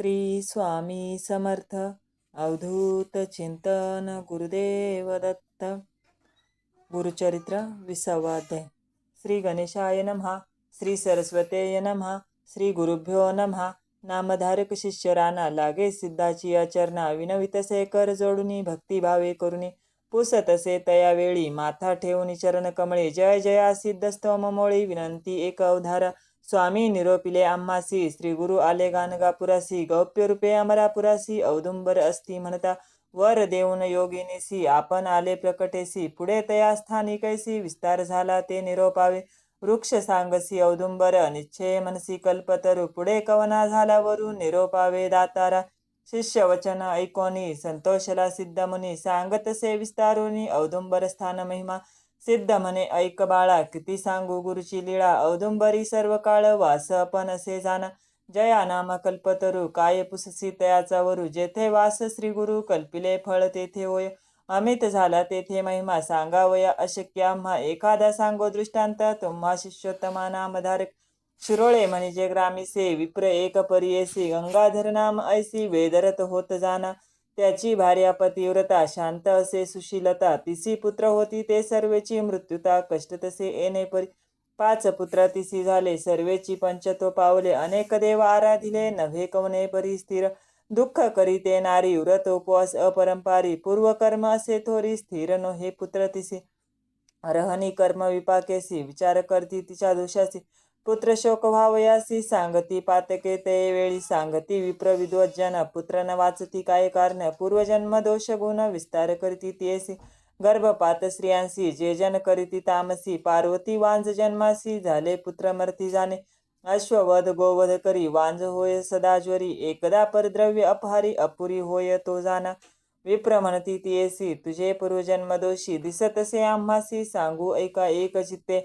श्री स्वामी समर्थ. अवधूत चिंतन गुरुदेव दत्त. गुरुचरित्र विसावा श्री गणेशाय नमहा. श्री सरस्वतेय नमः श्री गुरुभ्यो नमः नामधारक शिष्य राना लागे सिद्धाची आचरणा. विनवितसे कर जोडुनी भक्तिभावे करुनी. पुसतसे तया वेळी माथा ठेवून चरण कमळे. जय जया सिद्धस्तव मोळी. विनंती एक अवधारा. स्वामी निरोपिले आम्हासी श्री गुरु आले गानगापुरासी गौप्य रूपे अमरापुरासी औदुंबर अस्ति म्हणता वर देऊन योगिनीसी आपण आले प्रकटेसी पुढे तया स्थानी कैसी विस्तार झाला ते निरोपावे वृक्ष सांगसी औदुंबर निश्चय मनसी कल्पतरु पुढे कवना झाला वरू निरोपावे दातारा शिष्य वचन ऐकोनी संतोषला सिद्ध मुनी सांगतसे विस्तारुनी औदुंबर स्थान महिमा सिद्ध म्हणे ऐक बाळा किती सांगू गुरुची लीळा औदुंबरी सर्व काळ वास पण असे जाणा. जया नाम कल्पतरू काय पुससी तयाचा वरू जेथे वास श्री गुरु कल्पिले फळ तेथे होय. अमित झाला तेथे महिमा सांगावया अशक्य आम्हा. एखादा सांगो दृष्टांत तुम्हा शिष्योत्तमा नामधारक. शिरोळे म्हणजे ग्रामीसे विप्र एक परियेसी गंगाधर नाम ऐसी वेदरत होत जाना. त्याची भार्या पतिव्रता शांत असे सुशीलता तिसी पुत्र होती ते सर्वेची मृत्युता कष्ट तसे येणे परी पाच पुत्र तिसी झाले सर्वेची पंचत्व पावले अनेक देव आराधिले नव्हे कवने परी स्थिर दुःख करीते नारी व्रत उपवास अपरंपारी पूर्वकर्म असे थोरी स्थिर नो हे पुत्र तिसी रहनी कर्म विपाकेसी विचार करती तिच्या दोषासी पुत्र शोक व्हावयासी सांगती पातके ते वेळी सांगती विप्र विद्वज्जन पुत्र न वाचती काय कारण? पूर्वजन्म दोष गुण विस्तार करीती तेसी. गर्भपात स्त्रियांसी जे जन करीती तामसी. पार्वती वांज जन्मासी झाले पुत्र मरती जाणे. अश्ववध गोवध करी वांज होय सदाज्वरी एकदा परद्रव्य अपहारी अपुरी होय तो जाना विप्र म्हणती तियेसी तुझे पूर्वजन्म दोषी. दिसतसे आम्हासी सांगू ऐका एक चित्ते.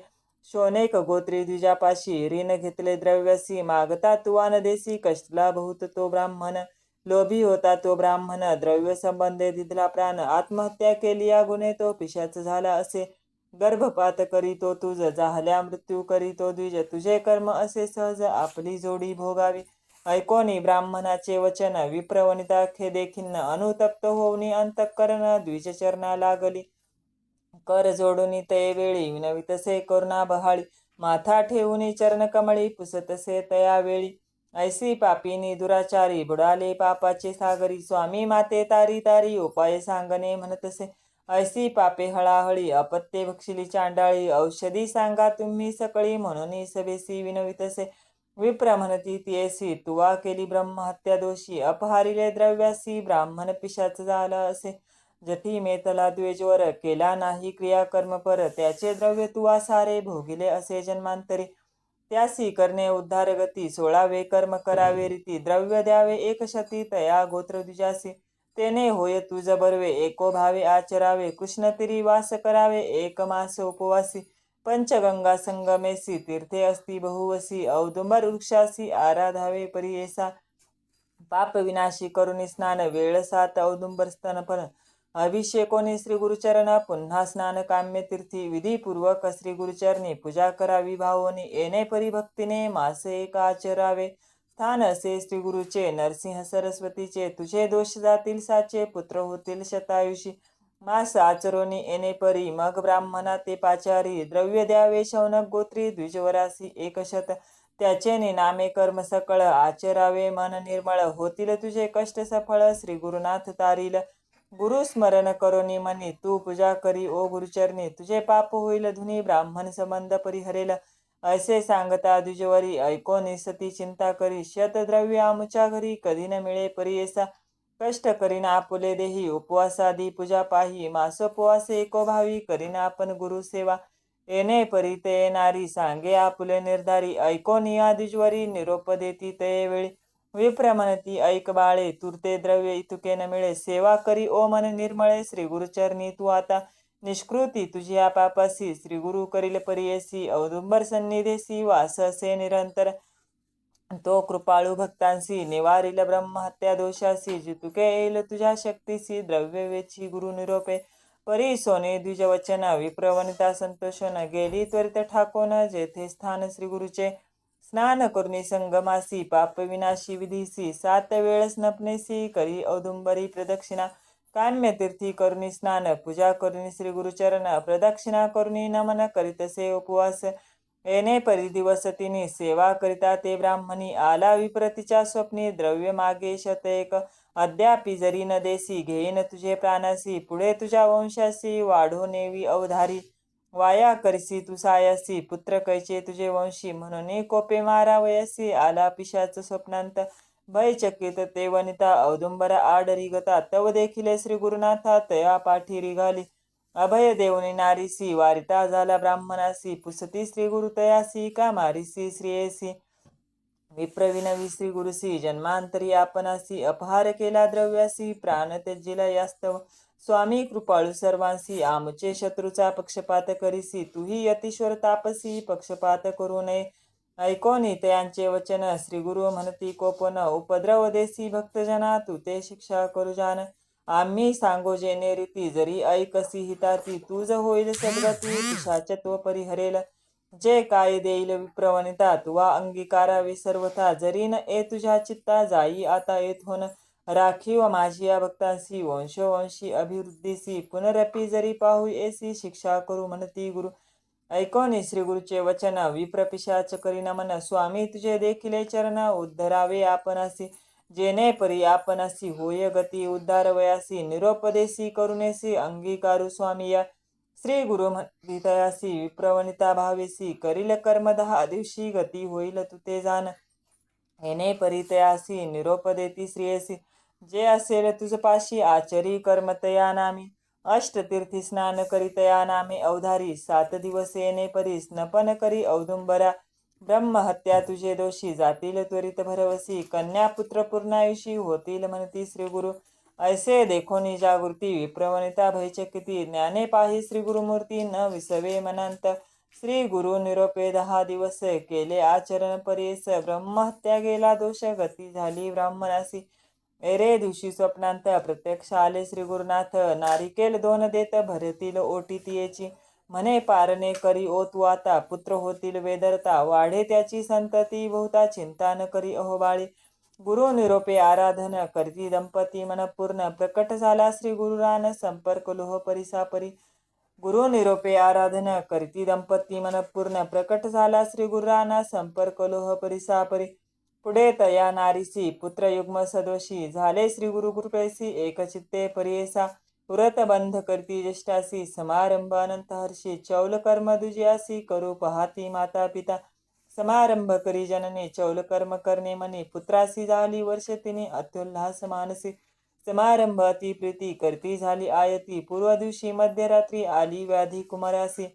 शोनेक गोत्री द्विजापाशी ऋण घेतले द्रव्यसी मागता तुवान देसी कष्टला बहुत तो ब्राह्मण लोभी होता तो ब्राह्मण द्रव्य संबंधे दिधला प्राण आत्महत्या केली या गुन्हे तो पिशाच झाला असे गर्भपात करीतो तुझ जाहल्या मृत्यू करीतो द्विज तुझे कर्म असे सहज आपली जोडी भोगावी. ऐकोनी ब्राह्मणाचे वचन विप्रवनिता खे खिन्न अनुतप्त होऊनी अंतःकरण द्विजचरणा लागली. कर जोडुनी ते वेळी विनवितसे करुणा बहाळी. माथा ठेवून चरण कमळी पुसतसे तया वेळी. ऐसी पापीनी दुराचारी बुडाले पापाचे सागरी. स्वामी माते तारी तारी उपाय सांगणे म्हणतसे ऐसी पापे हळाहळी अपत्ये भक्षिली चांडाळी. औषधी सांगा तुम्ही सकळी म्हणून सभेसी विनवितसे विप्र म्हणती तियसी तुवा केली ब्रह्महत्या दोषी. अपहारिले द्रव्यासी ब्राह्मण पिशाच झाला असे. जठी मेतला द्वेजवर केला नाही क्रियाकर्म पर त्याचे द्रव्य तुवा सारे भोगिले असे जन्मांतरी. त्यासी करणे उद्धार गती सोळावे कर्म करावे रीती द्रव्य द्यावे एक शती तया गोत्र द्विजासी. तेने होय तुझ बरवे एको भावे आचरावे कृष्ण तिरी वास करावे एक मास उपवासी. पंचगंगा संगमेसी तीर्थे अस्ति बहुवसी औदुंबर वृक्षासी आराधावे परियेसा पाप विनाशी करुणी स्नान वेळ सात औदुंबर स्तनपन अभिषेकोनी श्री गुरुचरण पुन्हा स्नान काम्य तीर्थी विधीपूर्वक श्री गुरुचरणी पूजा करावी भावोनी येणे परिभक्तीने मासे एक आचरावे स्थान असे श्री गुरुचे नरसिंह सरस्वतीचे तुझे दोष जातील साचे पुत्र होतील शतायुषी. मास आचरोनी येणे परी मग ब्राह्मणा ते पाचारी द्रव्य द्यावे शौनक गोत्री द्विजवरासी एक शत त्याचे निनामे कर्म सकळ आचरावे मन निर्मळ होतील तुझे कष्ट सफळ श्री गुरुनाथ तारील. गुरु स्मरण करोनी मनी तू पूजा करी ओ गुरुचरणी तुझे पाप होईल धुनी ब्राह्मण संबंध परिहरेल असे सांगता द्विजवरी ऐकोनी सती चिंता करी शतद्रव्य आमच्या घरी कधी न मिळे परियेसा कष्ट करीना आपुले देही उपवासादी पूजा पाही मासोपवासे एको भावी करीना आपण गुरु सेवा येणे परी ते येणारी सांगे आपुले निर्धारी ऐकोनी द्विजवरी निरोप देती ते वेळी विप्र ती ऐक बाळे तुरते द्रव्य इतुके न मिळे सेवा करी ओ मन निर्मळे श्री गुरुचरणी तू आता निष्कृती तुझी या पापासी श्री गुरु करील परियसी औदुंबर सन्निधेसी वास असे निरंतर तो कृपाळू भक्तांसी निवारिल ब्रह्महत्या दोषासी जितुके येईल तुझ्या शक्तीसी द्रव्य वेची गुरु निरोपे परी सोने द्विजवचन विप्रवनिता संतोषन गेली त्वरित ठाकोन जेथे स्थान श्री गुरुचे स्नान करुणी संगमासी पाप विनाशी विधीसी सात वेळ स्नपनेसी करी औदुंबरी प्रदक्षिणा काम्य तीर्थी करुणी स्नान पूजा करुणी श्री गुरुचरण प्रदक्षिणा करुणी नमन करीतसे उपवास येणे परिदिवस तिने तिनी सेवा करिता ते ब्राह्मणी आला विप्रतीच्या स्वप्नी द्रव्य मागे शतएक अद्यापि जरी न देसी घेईन तुझे प्राणासी पुढे तुझ्या वंशासी वाढो नेवी अवधारी वाया करसी तू सायासी पुत्र कैचे तुझे वंशी म्हणून कोपे मारावयसी आला पिशाच स्वप्नांत. भयचकित ते वनिता औदुंबर आडरी गता तव देखिले श्री गुरुनाथा तया पाठी रिघाली. अभय देवनी नारीसी वारिता झाला ब्राह्मणासी पुसती श्री गुरु तयासी का मारिसी श्रीयसी? विप्रविनवी श्री गुरुसी जन्मांतरी आपणासी अपहार केला द्रव्यासी प्राण त्यजिला यास्तव. स्वामी कृपाळू सर्वांसी आमचे शत्रूचा पक्षपात करीसी. तूही यतीश्वर तापसी पक्षपात करू नये. ऐकोनी तयांचे वचन. श्री गुरु म्हणती कोपन. उपद्रव देसी भक्तजना तू ते शिक्षा करू जान. आम्ही सांगो जेने रीती जरी ऐकसी हिताती तुझ होईल सद्गती. पिशाच तो परिहरेल. जे काय देईल विप्रवणिता तुवा अंगीकारावे सर्वथा. जरी न ए तुझ्या चित्ता जाई आता येथून. राखीव माझी या भक्तांसी वंशवंशी अभिवृद्धीसी पुनरपी जरी पाहू एसी शिक्षा करू म्हणती गुरु. ऐकोनी श्री गुरुचे वचन विप्रपिशाच करी नमन स्वामी तुझे देखील चरण उद्धरावे आपणासी. जेने परी आपणासी होय गती उद्धार वयासी. निरोपदेसी करुणेसी अंगीकारू स्वामी या. श्री गुरु तयासी विप्रवनिता भावेसी. करील कर्म दहा दिवशी गती होईल तुते ते जाण हेने परितयासी निरोप देती श्रियसी. जे असेल तुझपाशी आचरी कर्मतया नामी. अष्टतीर्थी स्नान करीतया नामे. अवधारी सात दिवस येणे परी स्नपन करी औदुंबरा. ब्रह्महत्या तुझे दोषी. जातील त्वरित भरवसी. कन्या पुत्र पूर्णायुषी होतील म्हणती श्री गुरु ऐसे देखोनी जागृती. विप्रवणिता भयचकिती. ज्ञाने पाही श्री गुरुमूर्ती न विसवे मनांत. श्री गुरु निरोपे दहा दिवस. केले आचरण परेस. ब्रह्महत्या गेला दोष. गती झाली ब्राह्मणासी. एरे दिवशी स्वप्नांत प्रत्यक्ष आले श्री गुरुनाथ नारिकेल दोन देत भरतील ओटी तियेची म्हणे पारणे करी ओ तू आता पुत्र होतील वेदरता. वाढे त्याची संतती बहुता चिंता न करी अहोबाळी. गुरु निरोपे आराधन करती दंपती मनपूर्ण. प्रकट झाला श्री गुरुरान संपर्क लोह परिसापरी. गुरु निरोपे आराधन करती दंपती मनपूर्ण. प्रकट झाला श्री गुरुराना संपर्क लोह परिसापरी. पुढे तया नारीसी पुत्र युग्म सदोषी. झाले श्री गुरु कृपेसी एकचित्ते परियेसा. पुरत बंध करती ज्येष्ठासी समारंभ अनंत हर्षी. चौल कर्म दुजियासी करू पहाती माता पिता. समारंभ करी जननी चौल कर्म करणे मनी. पुत्रासी झाली वर्ष तिने अत्युल्हास मानसी. समारंभ अति प्रीती करती झाली आयती. पूर्व दिवशी मध्यरात्री आली व्याधी कुमारासी.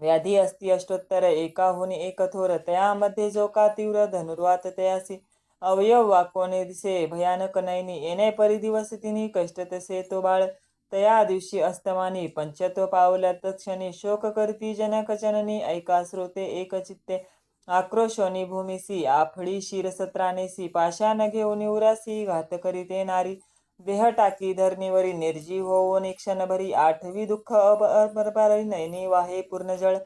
व्याधी असती अष्टोत्तर एकाहून एक थोर तयामध्ये जो का तीव्र धनुर्वात तयासी अवयव वाकोने दिसे भयानक नैनी येणे परिदिवस तिनी कष्ट तसे तो बाळ. तया दिवशी अस्तमानी पंचत्व पावल्या तत्क्षणी शोक करती जनक जननी ऐका श्रोते एकचित्ते आक्रोशोनी भूमिसी आफळी शिरसत्रानेसी पाशान घेऊन उरासी घात करीते नारी. देह टाकी धरणीवरी निर्जीव होऊन क्षणभरी आठवी दुःख नैनी वाहे पूर्ण जळ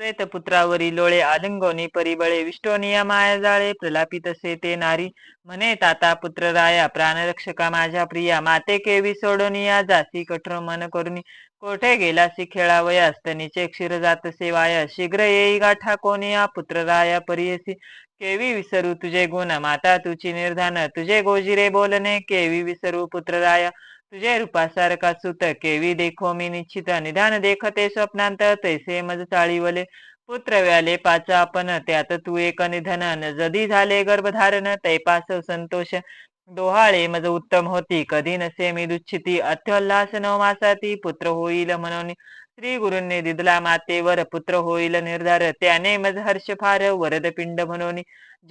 प्रेतपुत्रावरी लोळे आलिंगोनी परिबळे विष्टोनिया माया जाळे प्रलापित असे ते नारी. म्हणे ताता पुत्र राया प्राणरक्षका माझ्या प्रिया माते केवी सोडोनिया जासी कठोर मन करुनी. कोठे गेलासी खेळावया स्तनीचे क्षीर जात सेवाया शीघ्र येई गाठा कोनिया पुत्र राया परियसी. केवी विसरू तुझे गुण माता तुझी निर्धान तुझे गोजिरे बोलणे केवी विसरू पुत्र राया तुझे रूपासारखा सुत केवी देखो मी निश्चित निधान देखते स्वप्नांत तैसे मज चाळीवले पुत्र व्याले पाचा आपण त्यात तू एक निधन जदी झाले गर्भधारण तैपास संतोष दोहाळे मज उत्तम होती कधी नसे मी दुच्छिती अत्योल्हास नवमासाती पुत्र होईल म्हणून श्री गुरुंनी दिदला मातेवर पुत्र होईल निर्धार. त्याने मज हर्ष फार वरद पिंड म्हणून.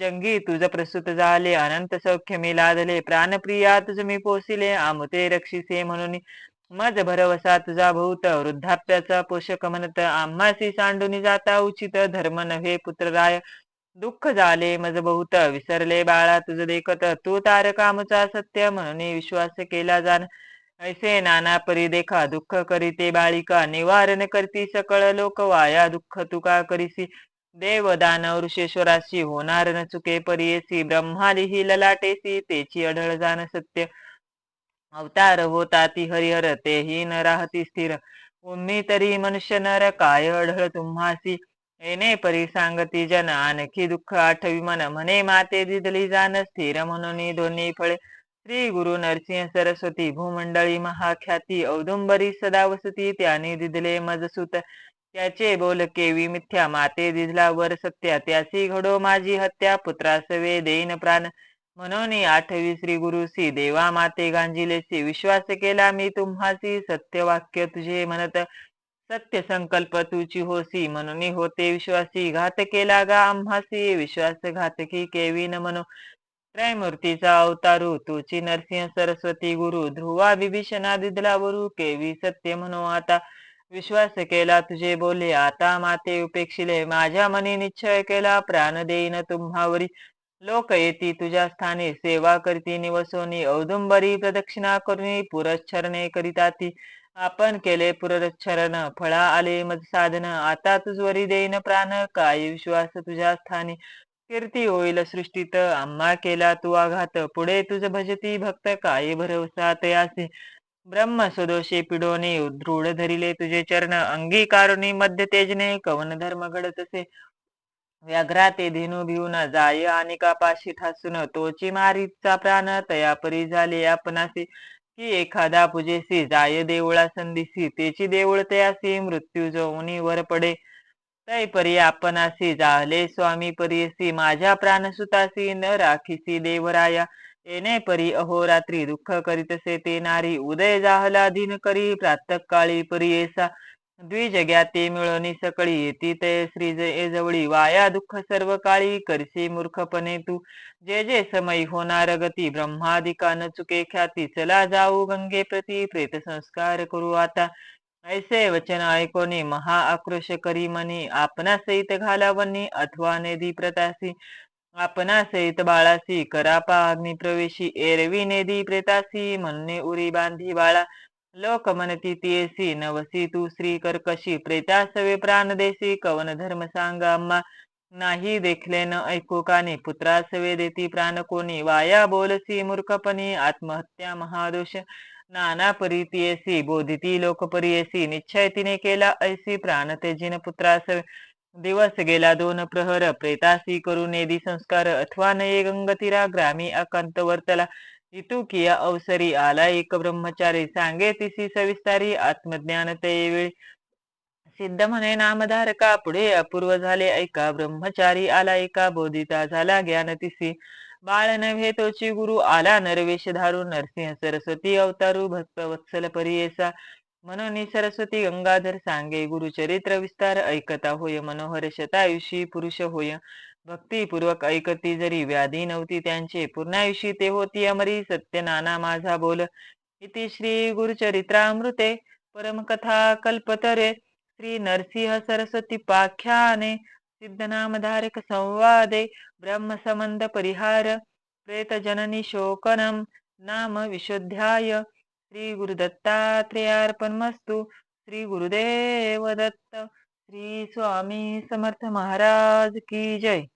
जंगी तुझ प्रसूत झाले अनंत सौख्य मी लादले प्राणप्रिया तुझ मी पोसिले आमुते रक्षिसे म्हणून. मज भरवसा तुझा भूत वृद्धाप्याचा पोषक म्हणत. आम्हासी सांडूनी जाता उचित धर्म नव्हे पुत्रराय दुःख झाले मज बहुत विसरले बाळा तुझ देखत. तू तारकामचा सत्य म्हणून विश्वास केला जाण. ऐसे नाना परी देखा दुःख करीते बाळिका निवारण करती सकळ लोक वाया दुःख तुका करीसी. देव दानव ऋषेश्वराशी होणार न चुके परियेसी ब्रह्मालिही ललाटेसी तेची अढळ जाण सत्य. अवतार होता ती हरिहर तेही न राहती स्थिर. तुम्ही तरी मनुष्य नर काय अढळ तुम्हासी? येणे परी सांगती जन आणखी दुःख आठवी मन म्हणे माते दिदली जाण स्थिर म्हणून दोन्ही फळे श्री गुरु नरसिंह सरस्वती भूमंडळी महाख्याती औदुंबरी सदा वसती त्याने दिदले मजसूत. त्याचे बोल केवी मिथ्या माते दिदला वर सत्या. त्यासी घडो माझी हत्या पुत्रासवे देईन प्राण. म्हणून आठवी श्री गुरुसी देवा माते गांजिलेसी विश्वास केला मी तुम्हासी. सत्य वाक्य तुझे म्हणत सत्य संकल्प तुची होसी. म्हणून होते विश्वासी घात केला गा आम्हासी. विश्वास घातकी केवी न म्हणू. त्रयमूर्तीचा अवतारू तुची नरसिंह सरस्वती गुरु ध्रुवा विभीषणा दिदलावरू केवी सत्य म्हणू. आता विश्वास केला तुझे बोले. आता माते उपेक्षिले. माझ्या मनी निश्चय केला. प्राण देईन तुम्हावरी. लोक येती तुझ्या स्थानी. सेवा करती निवसोनी. औदुंबरी प्रदक्षिणा करुनी. पुरच्छरणे करिता ती आपण केले पुरच्छरण. फळा आले मज साधन आता तुझवरी देईन प्राण. काय विश्वास तुझ्या स्थानी. कीर्ती होईल सृष्टीत. आम्हा केला तू आघात. पुढे तुझ भजती भक्त. काय भरवसा तयासी ब्रह्म सुदोषे पिडोनी दृढ धरिले तुझे चरण. अंगीकारुनी मध्य तेजने. कवन धर्म घडतसे व्याघ्राते धेनू भिवून जाय आणि कापाशी ठासून. तोची मारीचा प्राण. तया परी झाले आपणासी. की एखादा पूजेसी. जाय देवळा संधीसी. तेची देऊळ तयासी. मृत्यू जो उनी वर पडे. तै परी आपणासी जाहले स्वामी परियसी माझ्या प्राणसुतासी न राखीसी देवराया. येणे परी अहोरात्री दुःख करीतसे ते नारी उदय जाहला दिन करी प्रातकाळी परियेसा द्विजग्या ते मिळवणी सकळी येती ते श्री जवळी वाया दुःख सर्व काळी करशी मूर्खपणे तू. जे जे समय होणार गती ब्रह्मादिका न चुके ख्याती चला जाऊ गंगे प्रती प्रेत संस्कार करू आता. ऐसे वचन ऐकोनी महा आक्रोश करी मनी आपणा सहित घालावनी अथवा नेदी प्रतासी। आपणा सहित बाळासी करापा अग्निप्रवेशी एरवी नेदी प्रेतासी म्हणणे उरी बांधी बाळा। लोक म्हणती तियेसी नवसी तू श्री कर्कशी प्रेतासवे प्राण देसी कवन धर्म सांग अम्मा। नाही देखले न ऐकू कानी पुत्रासवे देती प्राण कोणी वाया बोलसी मूर्खपणी आत्महत्या महादोष। नाना परितीयसी बोधिती लोकपरियसी निश्चय तिने केला ऐसी प्राण तेजिन पुत्रास दिवस गेला दोन प्रहर प्रेतासी करू नेदी संस्कार अथवा नये गंगतीरा ग्रामी अकांत वर्तला किया अवसरी आला एक ब्रह्मचारी सांगे तिसी सविस्तारी आत्मज्ञान ते वेळी सिद्ध म्हणे नामधारका पुढे अपूर्व झाले ऐका ब्रह्मचारी आला एका बोधिता झाला ज्ञान तिसी बाळ नव्हे तोची गुरु आला नरवेश धारू नरसिंह सरस्वती अवतारू भक्त वत्सल परियेसा. म्हणून सरस्वती गंगाधर सांगे गुरुचरित्र विस्तार ऐकता होय मनोहर शतायुषी पुरुष होय. भक्तीपूर्वक ऐकती जरी व्याधी नव्हती त्यांचे पूर्णायुषी ते होती अमरी सत्य नाना माझा बोल. इति श्री गुरुचरित्रामृते परमकथा कल्पतरे. श्री नरसिंह सरस्वती पाख्याने सिद्धनामधारक संवादे ब्रह्मसंबंध परिहार प्रेत जननी शोकनम नाम विशुद्ध्याय। श्री गुरुदत्तात्रेयार्पणमस्तु। श्री गुरुदेव दत्त श्री स्वामी समर्थ महाराज की जय।